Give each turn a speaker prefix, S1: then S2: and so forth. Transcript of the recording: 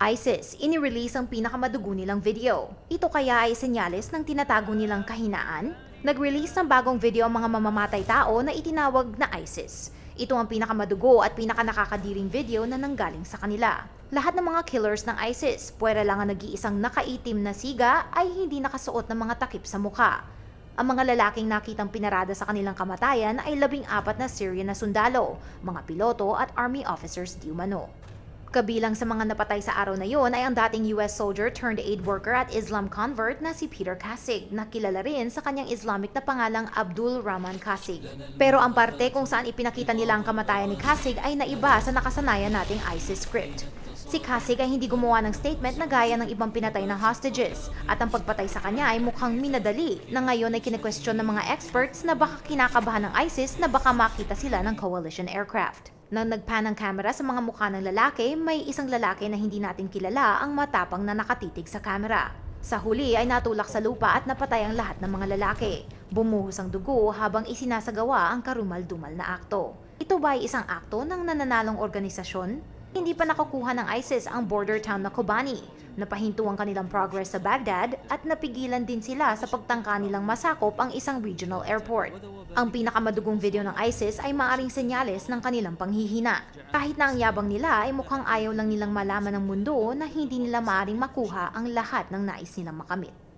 S1: ISIS, inirelease ang pinakamadugo nilang video. Ito kaya ay senyales ng tinatago nilang kahinaan? Nag-release ng bagong video ang mga mamamatay tao na itinawag na ISIS. Ito ang pinakamadugo at pinakanakakadiring video na nanggaling sa kanila. Lahat ng mga killers ng ISIS, puwera lang ang nag-iisang nakaitim na siga ay hindi nakasuot ng mga takip sa mukha. Ang mga lalaking nakitang pinarada sa kanilang kamatayan ay labing apat na Syrian na sundalo, mga piloto at army officers di umano. Kabilang sa mga napatay sa araw na yon ay ang dating US soldier turned aid worker at Islam convert na si Peter Kasig, na kilala rin sa kanyang Islamic na pangalang Abdul Rahman Kasig. Pero ang parte kung saan ipinakita nila ang kamatayan ni Kasig ay naiba sa nakasanayan nating ISIS script. Si Kasig ay hindi gumawa ng statement na gaya ng ibang pinatay na hostages at ang pagpatay sa kanya ay mukhang minadali na ngayon ay kinekwestiyon ng mga experts na baka kinakabahan ng ISIS na baka makita sila ng coalition aircraft. Nang nagpan ang camera sa mga mukha ng lalaki, may isang lalaki na hindi natin kilala ang matapang na nakatitig sa camera. Sa huli ay natulak sa lupa at napatay ang lahat ng mga lalaki. Bumuhos ang dugo habang isinasagawa ang karumal-dumal na akto. Ito ba ay isang akto ng nananalong organisasyon? Hindi pa nakukuha ng ISIS ang border town na Kobani. Napahinto ang kanilang progress sa Baghdad at napigilan din sila sa pagtangka nilang masakop ang isang regional airport. Ang pinakamadugong video ng ISIS ay maaring senyales ng kanilang panghihina. Kahit na ang yabang nila ay mukhang ayaw lang nilang malaman ng mundo na hindi nila maaring makuha ang lahat ng nais nilang makamit.